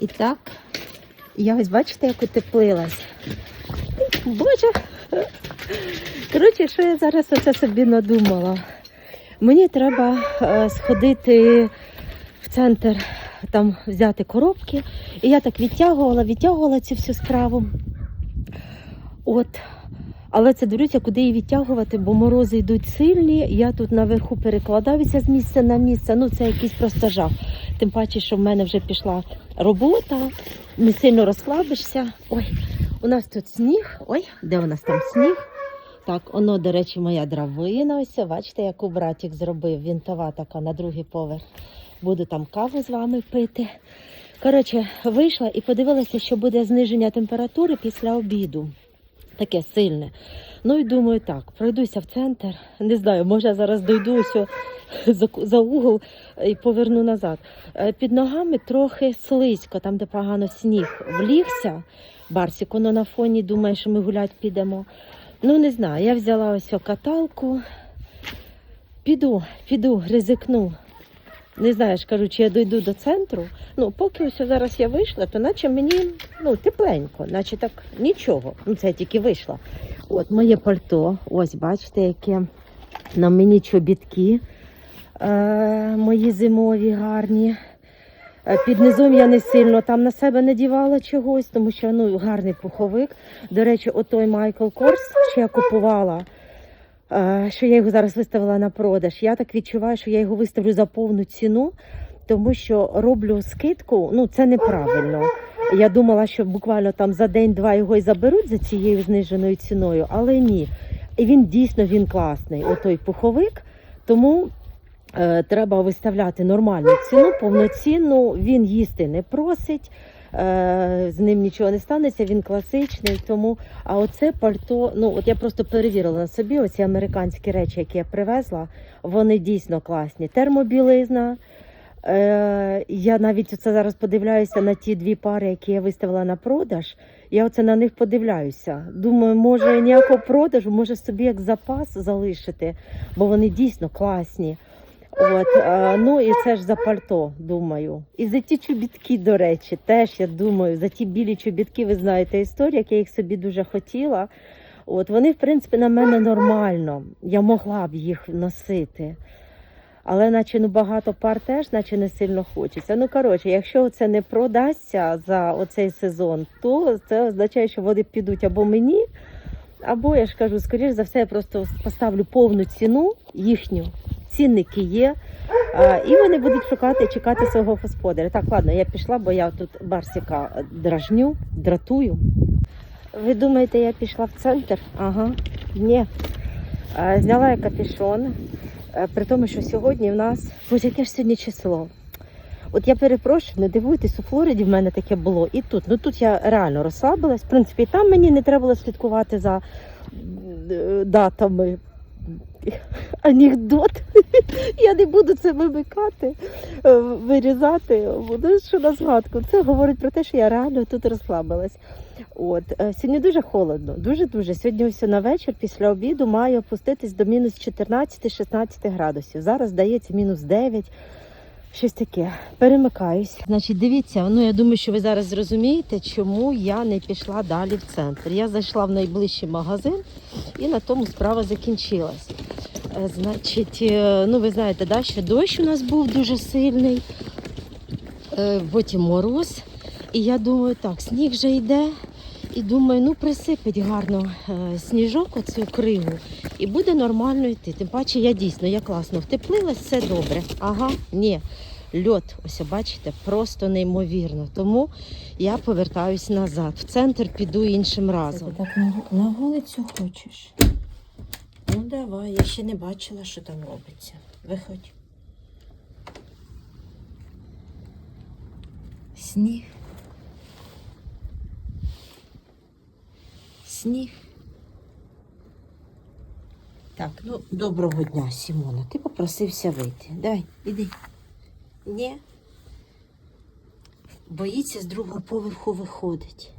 І так, я ось бачите, як утеплилась. Боже. Коротше, що я зараз оце собі надумала? Мені треба е, сходити в центр, там взяти коробки. І я так відтягувала, відтягувала цю всю справу. От. Але це дивлюся, куди її відтягувати, бо морози йдуть сильні. Я тут наверху перекладаюся з місця на місце. Ну це якийсь просто жах. Тим паче, що в мене вже пішла робота, не сильно розслабишся. Ой, у нас тут сніг. Ой, де у нас там сніг? Так, воно, до речі, моя дравина. Ось, бачите, яку братик зробив. Вінтова така на другий поверх. Буду там каву з вами пити. Коротше, вийшла і подивилася, що буде зниження температури після обіду. Таке сильне. Ну і думаю, так, пройдуся в центр. Не знаю, може зараз дойду ось за, за угол і поверну назад. Е, Під ногами трохи слизько, там, де погано сніг влігся. Барсик, воно на фоні думає, що ми гулять підемо. Ну, не знаю, я взяла ось каталку. Піду, піду, ризикну. Не знаю, ж кажу, чи я дойду до центру. Ну, поки ось зараз я вийшла, то наче мені ну, тепленько, наче так нічого. Ну, це я тільки вийшла. От моє пальто, ось бачите, яке на мені чобітки мої зимові гарні. Е, Під низом я не сильно там на себе надівала чогось, тому що ну, гарний пуховик. До речі, отой Майкл Корс, що я купувала, е, що я його зараз виставила на продаж. Я так відчуваю, що я його виставлю за повну ціну, тому що роблю скидку, ну це неправильно. Я думала, що буквально там за день-два його і заберуть за цією зниженою ціною, але ні. І він дійсно він класний, отой пуховик. Тому е, треба виставляти нормальну ціну, повноцінну. Він їсти не просить, е, з ним нічого не станеться, він класичний. Тому, а оце пальто, ну от я просто перевірила на собі оці американські речі, які я привезла, вони дійсно класні. Термобілизна. Е, я навіть оце зараз подивляюся на ті дві пари, які я виставила на продаж. Я оце на них подивляюся. Думаю, може ніякого продажу, може собі як запас залишити, бо вони дійсно класні. От, е, ну і це ж за пальто, думаю. І за ті чобітки, до речі, теж я думаю, за ті білі чобітки, ви знаєте історію, як я їх собі дуже хотіла. От вони, в принципі, на мене нормально. Я могла б їх носити. Але наче ну багато пар теж, наче не сильно хочеться. Ну коротше, якщо це не продасться за оцей сезон, то це означає, що вони підуть або мені, або я ж кажу, скоріш за все, я просто поставлю повну ціну їхню. Цінники є. А, і вони будуть шукати, чекати свого господаря. Так, ладно, я пішла, бо я тут барсика дражню, дратую. Ви думаєте, я пішла в центр? Ага, ні. А, Зняла я капюшон. Е, При тому, що сьогодні в нас, ось яке ж сьогодні число. От я перепрошую, не дивуйтесь, у Флориді в мене таке було і тут. Ну тут я реально розслабилась. В принципі, і там мені не треба було слідкувати за е, датами. Анекдот. Я не буду це вимикати, е, вирізати. Буду що на згадку. Це говорить про те, що я реально тут розслабилась. От е, сьогодні дуже холодно, дуже дуже. Сьогодні ось на вечір після обіду має опуститись до мінус 14-16 градусів. Зараз здається мінус 9. Щось таке. Перемикаюсь. Значить, дивіться, ну я думаю, що ви зараз зрозумієте, чому я не пішла далі в центр. Я зайшла в найближчий магазин і на тому справа закінчилась. Значить, е, ну ви знаєте, да, що дощ у нас був дуже сильний, е, потім мороз. І я думаю, так, сніг вже йде. І думаю, ну присипить гарно е, сніжок, оцю кригу, і буде нормально йти. Тим паче я дійсно я класно втеплилась, все добре. Ага, ні. Льот, ось бачите, просто неймовірно. Тому я повертаюсь назад. В центр піду іншим разом. Так на, на вулицю хочеш? Ну давай, я ще не бачила, що там робиться. Виходь. Сніг. Сніг. Так, ну доброго дня, Сімона. Ти попросився вийти. Давай, іди. Ні. Боїться з другого поверху виходить.